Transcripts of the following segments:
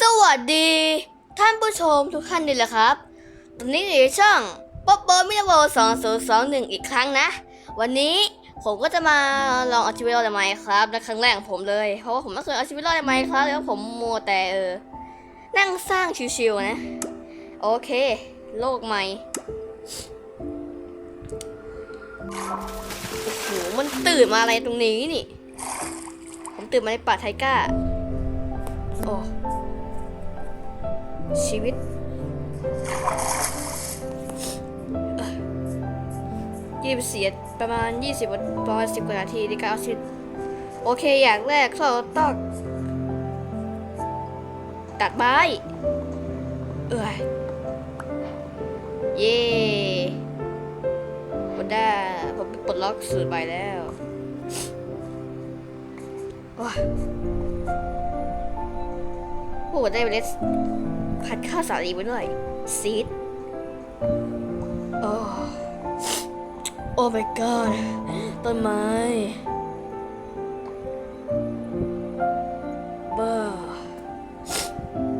สวัสดี ท่านผู้ชมทุกท่านด้วยแหละครับ ตอนนี้อยู่ในช่องป๊อปเปอร์มิเวลสองศูนย์สองหนึ่งอีกครั้งนะ วันนี้ผมก็จะมาลองเอาชีวิตรอดในไมค์ครับในครั้งแรกของผมเลย เพราะว่าผมไม่เคยเอาชีวิตรอดในไมค์ครับแล้วผมมัวแต่เออ นั่งสร้างชิวๆนะ โอเค โลกใหม่โอ้โหมันตื่นมาอะไรตรงนี้นี่ ผมตื่นมาในป่าไทก้า โอ้ ชีวิต ยี่สิบเสียประมาณยี่สิบประมาณสิบกว่านาทีในการเอาชีวิต โอเคอย่างแรกเราต้องตัดไม้ เอ้ย เย่ผมได้ผมปลดล็อกสูตรใหม่แล้วว้าโอ้ได้เล็ด พัดข้าวสาลีมาด้วยซีดโอ้โอ้ my god ต้นไม้เบอร์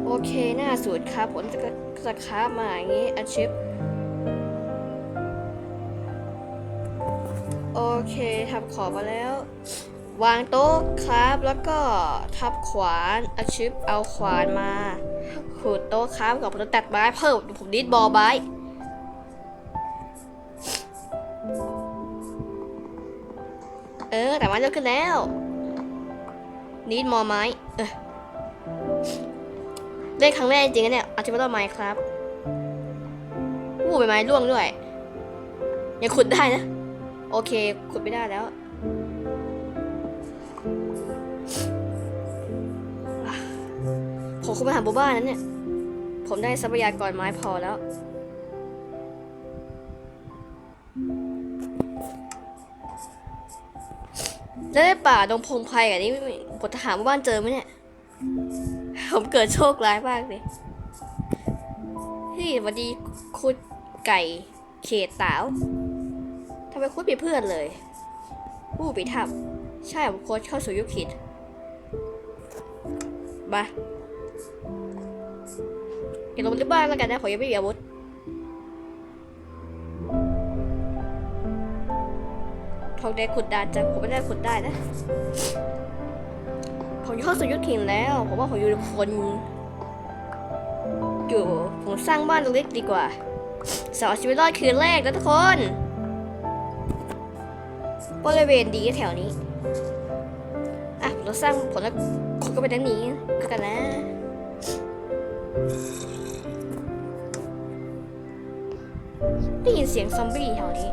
โอเค หน้าสูตรครับผลจะจะค้ามาอย่างนี้อาชิปโอเคทำขอบมาแล้ว วางโต๊ะครับแล้วก็ทับขวานอาชิปเอาขวานมา ขูดโต๊ะครับกับผมตัดไม้เพิ่มผมดิดบอลไม้เออแต่ไม้เริ่มขึ้นแล้วนิดมอไม้เออเล่นครั้งแรกจริงๆเนี่ยอาชิมต้นไม้ครับอู้ใบไม้ร่วงด้วยยังขุดได้นะ โอเค ขุดไม่ได้แล้ว ผมคงไปหาบูบ้านั้นเนี่ย ผมได้ทรัพยากรไม้พอแล้ว แล้วในป่าดงพงไพรอันนี้ผมจะหาว่าบ้านเจอไหมเนี่ย ผมเกิดโชคร้ายมากเลยเฮ้ยสวัสดีคุณไก่เขตเต๋าทำไมคุณมีเพื่อนเลยผู้ปีทับใช่ผมโค้ชเข้าสู่ยุคขิดมา เดี๋ยวลงที่บ้านแล้วกันนะผมยังไม่มีอาวุธทองแดงขุดได้จังผมไม่ได้ขุดได้นะผมเข้าสู่ยุคถิ่นแล้วผมว่าผมอยู่คนอยู่ผมสร้างบ้านเล็กดีกว่าสาวชีวิตรอดคืนแรกนะทุกคนบริเวณดีแถวนี้อะเราสร้างผลแล้วคนก็ไปด้านนี้กันนะ ได้ยินเสียงซอมบี้แถวนี้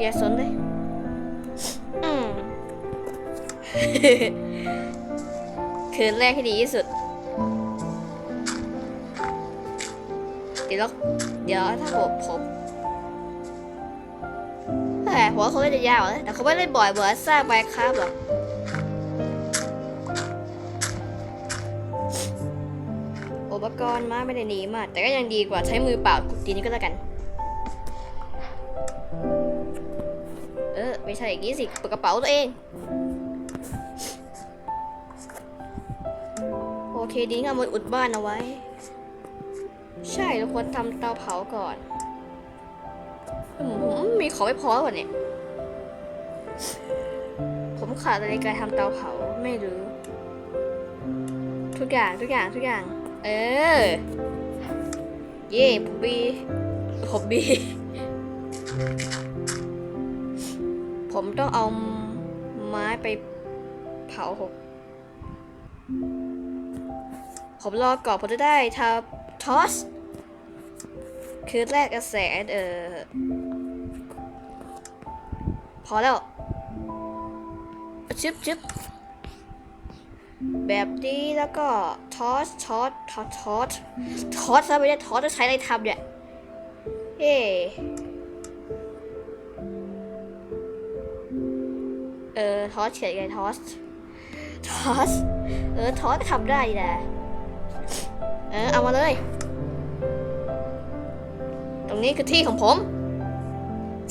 อย่าสนเลยอืมคืนแรกที่ดีที่สุด เดี๋ยวเราเดี๋ยวถ้าผมผมแต่ผมว่าเขาเล่นจะยาวนะแต่เขาไม่เล่นบ่อยเหมือนสร้างไมค์ครับห อุปกรณ์มาไม่ได้หนีมากแต่ก็ยังดีกว่าใช้มือเปล่าขุดดินก็แล้วกัน เออ ไม่ใช่อย่างนี้สิเปิดกระเป๋าตัวเอง โอเคดีงั้นเอามาอุดบ้านเอาไว้ ใช่เราควรทำเตาเผาก่อนอืมมีของไม่พอก่อนเนี่ย ผมขาดอะไรการทำเตาเผาไม่รู้ทุกอย่างทุกอย่างทุกอย่าง เออ เย่ผมบีผมบี ผมต้องเอาไม้ไปเผาผมผมรอก่อนผมจะได้ทำทอส คือแรกกระแสเออพอแล้วชึบชึบ แบบนี้แล้วก็ทอสทอสทอสทอสทอสถ้าไม่ได้ทอสจะใช้อะไรทำเนี่ยเอเออทอสเฉยไงทอสทอสเออทอสทำได้นะเออเอามาเลย ตรงนี้คือที่ของผม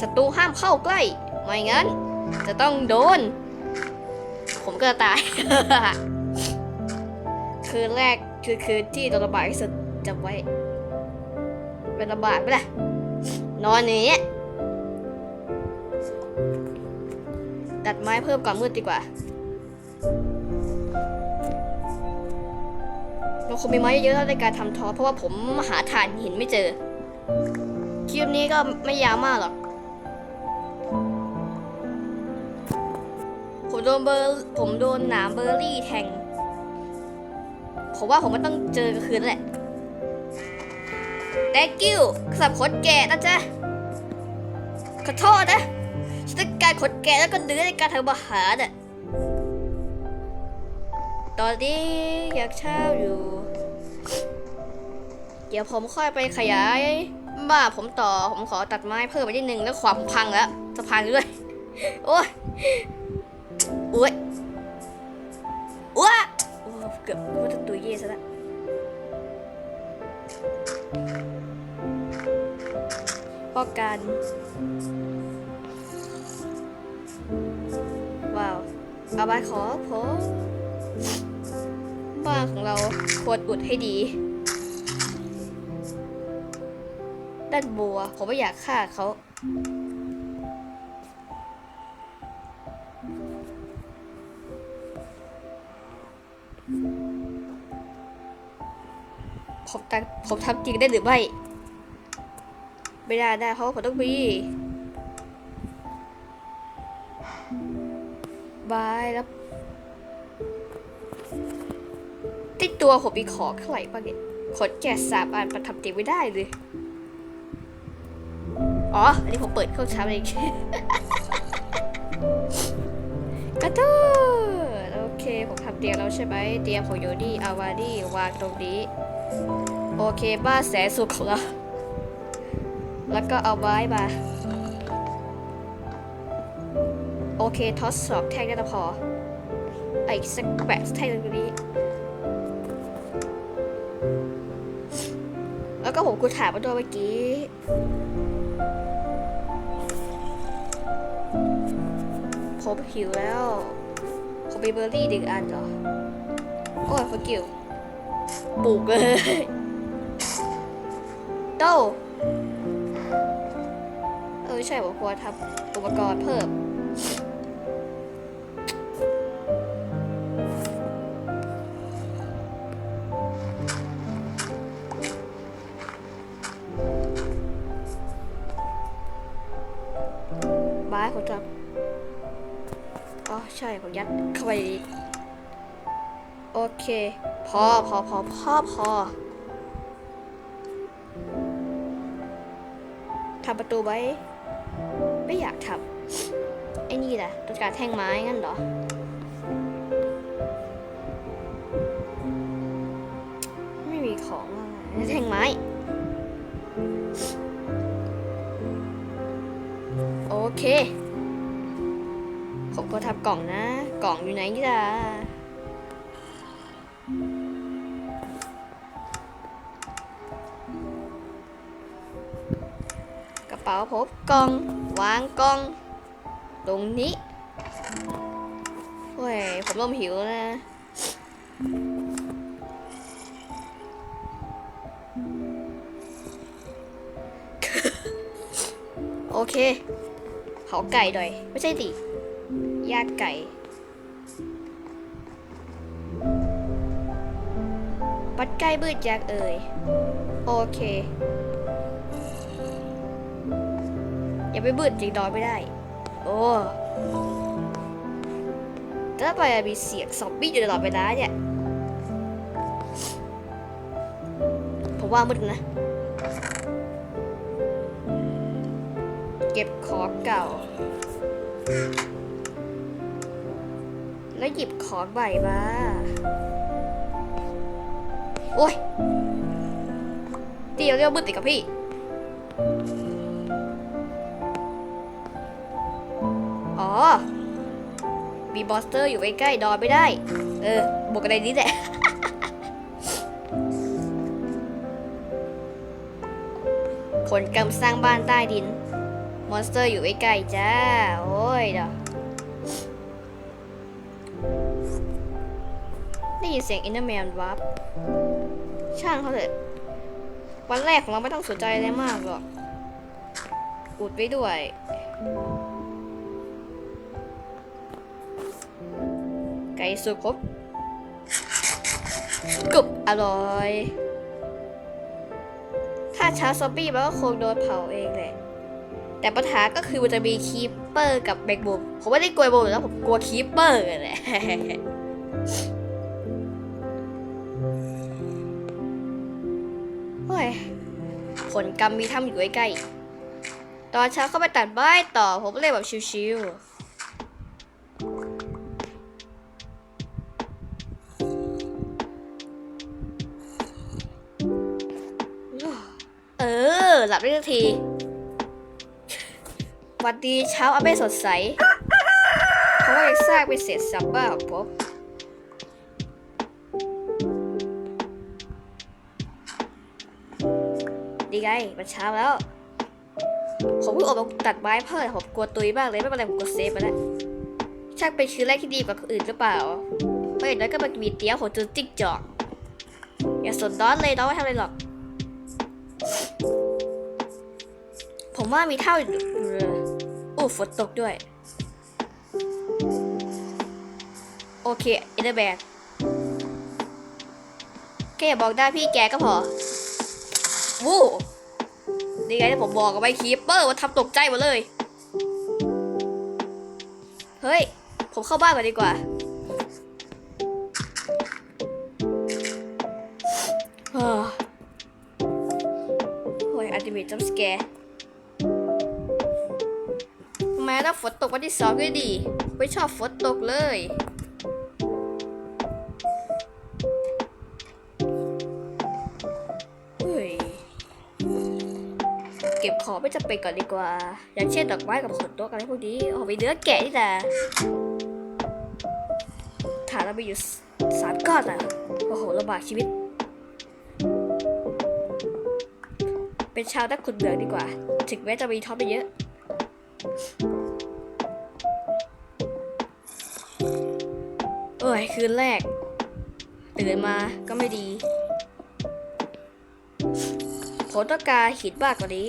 ศัตรูห้ามเข้าใกล้ ไม่งั้น จะต้องโดน ผมก็จะตาย คืนแรกคือคืนที่โดนระบาดที่สุดจำไว้ เป็นระบาดไปละนอนอย่างเงี้ยตัดไม้เพิ่มก่อนมืดดีกว่า เราคงมีไม้เยอะๆในการทำทอเพราะว่าผมหาถ่านหินไม่เจอ คลิปนี้ก็ไม่ยาวมากหรอก ผมโดนเบอร์ ผมโดนหนามเบอร์รี่แทง ผมว่าผมไม่ต้องเจอกลางคืนแล้วแหละ thank you สับขนแกะนะจ๊ะ ขอโทษนะฉันต้องการขนแกะแล้วก็เนื้อในการทำอาหารน่ะตอนนี้อยากเช่าอยู่ เดี๋ยวผมค่อยไปขยายบ้านผมต่อผมขอตัดไม้เพิ่มไปนิดนึงแล้วความพังแล้วจะพังด้วย โอ้ยโอ้ยว้าโอ้เกือบ ว่าจะตุยเย่ซะแล้วป้องกันว้าวอาไปขอผมบ้านของเราควรอุดให้ดี ด้านบัว ผมไม่อยากฆ่าเขา ผมตั้งผมทำจริงได้หรือไม่ ไม่ได้ได้เพราะผมต้องมีบายแล้วติดตัวผมมีของเท่าไหร่บ้างเนี่ยขนแก่สามอันมันทำจริงไม่ได้เลย อ๋อ อันนี้ผมเปิดเครื่องช้าเองกระโดดโอเค ผมทำเตียงแล้วใช่ไหมเตียงของโยดี้อาวาดี้วางตรงนี้ โอเคบ้าแสนสุขของเราแล้วก็เอาไม้มา โอเคทดสอบแท่งได้แล้วพอไอ้สักแปดแท่งตรงนี้ แล้วก็ผมกูถามมาด้วยเมื่อกี้ผมหิวแล้ว ผมมีเบอร์รี่ดึงอันเหรอโอ้ยฟังกิวปลูกเลย โตเออ ใช่ผมควรทำอุปกรณ์เพิ่มบ้ายผมทำอ๋อ ใช่ผมยัดเข้าไปโอเค พอพอพอพอพอ ทำประตูไว้ ไม่อยากทำไอ้นี่แหละต้องการแท่งไม้งั้นเหรอไม่มีของอะไรแท่งไม้ โอเคผมก็ทำกล่องนะ กล่องอยู่ไหนนี่ล่ะ ป๋าพบกล่อง วางกล่อง ตรงนี้เฮ้ยผมเริ่มหิวนะโอเคเผาไก่หน่อย ไม่ใช่ดิย่างไก่ปัดไก่บืดอยากเอ่ย โอเค อย่าไปบืดจริงนอนไม่ได้ โอ้ถ้าไปมีเสียงซอมบี้อยู่ตลอดเวลาเนี่ยผมว่ามืดนะ เก็บของเก่า แล้วหยิบของใหม่มา โอ้ยเดี๋ยวเรียวมืดติดกับพี่ มีบอสเตอร์อยู่ใกล้ๆดอนไม่ได้ เออบวกกันในนี้แหละผลกรรมสร้างบ้านใต้ดิน มอนสเตอร์อยู่ใกล้ๆจ้า โอ้ยดอได้ยินเสียงอินเตอร์แมนวับช่างเขาเถอะวันแรกของเราไม่ต้องสนใจอะไรมากหรอก อุดไว้ด้วย ไก่สุกครบกรุบอร่อย ถ้าช้าซอมบี้มันก็คงโดนเผาเองแหละแต่ปัญหาก็คือมันจะมีคีปเปอร์กับแบกบูมผมไม่ได้กลัวบกบูมแล้วผมกลัวคีปเปอร์แหละโอ้ยผลกรรมมีทำอยู่ใกล้ๆตอนเช้าก็ไปตัดไม้ต่อผมเลยแบบชิวๆ หลับได้ทันทีวันดีเช้าอาเบ้สดใส เพราะว่ายังสร้างเป็นเศษซับบ้าของผมดีไง มันเช้าแล้ว ผมเพิ่งออกมาตัดไม้เพิ่มผมกลัวตุยมากเลยไม่เป็นไรผมกดเซฟไปแล้วช่างเป็นชื่อแรกที่ดีกว่าคนอื่นหรือเปล่า เพราะอย่างน้อยก็มันมีเตี้ยวของจูนจิ๊กจอก อย่าสนด้อนเลยน้องไม่ทำอะไรหรอก ผมว่ามีเท่าอยู่โอ้ฝนตกด้วย โอเคอินเตอร์แบนแค่อย่าบอกได้พี่แกก็พอ วู้นี่ไงที่ผมบอกกับไอ้คีปเปอร์ว่าทำตกใจหมดเลย เฮ้ย ผมเข้าบ้านก่อนดีกว่าเฮ้อโอ้ยอัลติเมทจัมสแกร์ มต้องฝนตกวันที่สองด้วยดิไม่ชอบฝนตกเลยเฮ้ยเก็บของไม่จำเป็นก่อนดีกว่า อย่างเช่นดอกไม้กับขนตัวอะไรพวกนี้โอ้โหมีเนื้อแกะนี่แหละฐานเราไปอยู่สามก้อนอะโอ้โหลำบากชีวิต เป็นชาวนักขุดเหมืองดีกว่า ถึงแม้จะมีท็อปไปเยอะ โอ้ยคืนแรก ตื่นมาก็ไม่ดีผมต้องการหินมากกว่านี้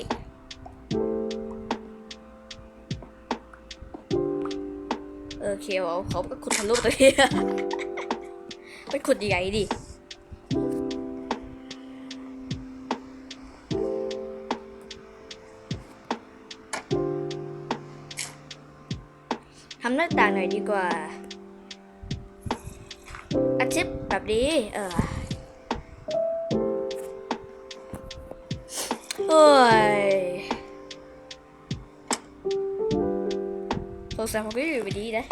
เออโอเคเอาเขาก็ขุดทะลุตัวนี้ไปขุดใหญ่ดิทำหน้าต่างหน่อยดีกว่า แบบนี้ เออโอ้ยสงสัยผมก็อยู่แบบนี้นะ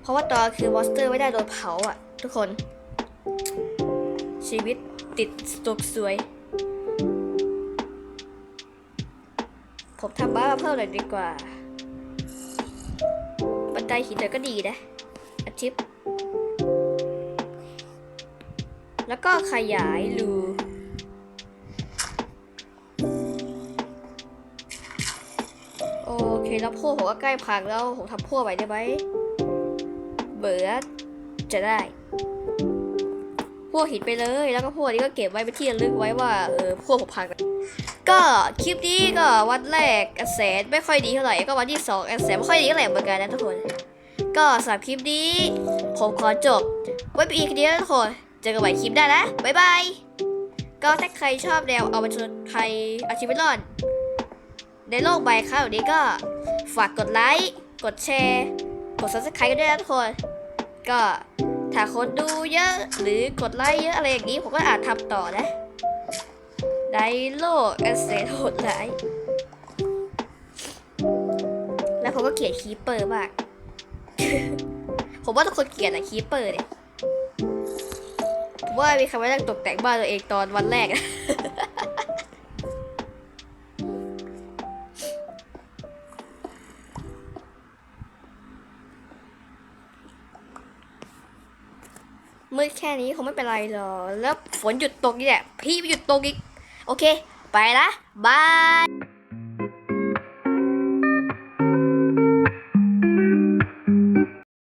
เพราะว่าตอนคือมอสเตอร์ไม่ได้โดนเผาอะ ทุกคน ชีวิตติดตกสวย ผมทำบ้านมาเพิ่มหน่อยดีกว่า บันไดหินเดี๋ยวก็ดีนะ ชิป แล้วก็ขยายรูโอเคแล้วพวกผมก็ใกล้พังแล้วผมทำพวกไปได้ไหมเบื่อจะได้พวกหินไปเลยแล้วก็พวกนี้ก็เก็บไว้เป็นที่ระลึกไว้ว่าเออพวกผมพังก็คลิปนี้ก็วันแรกกระแสไม่ค่อยดีเท่าไหร่ก็วันที่สองกระแสไม่ค่อยดีเท่าไหร่เหมือนกันนะทุกคน ก็สำหรับคลิปนี้ ผมขอจบ ไว้เป็นอีกคลิปนี้นะทุกคนเจอกันใหม่คลิปหน้นะบ๊ายบายก็ถ้าใครชอบแนวเอาไปชนไทยเอาชีวิตรอดในโลกใบครับแบบนี้ก็ฝากกดไลค์กดแชร์ กด subscribe กันด้วยนะทุกคน ก็ถ้าคนดูเยอะหรือกดไลค์เยอะอะไรอย่างนี้ผมก็อาจทำต่อนะในโลกเอเซโหดร้ายแล้วผมก็เกลียดคีเปอร์มาก ผมว่าทุกคนเกลียดอะคีเปอร์เนี่ยผมว่ามีใครมานั่งตกแต่งบ้านตัวเองตอนวันแรกอะมืดแค่นี้คงไม่เป็นไรหรอกแล้วฝนหยุดตกนี่แหละพี่ไม่หยุดตกอีก โอเค ไปละบาย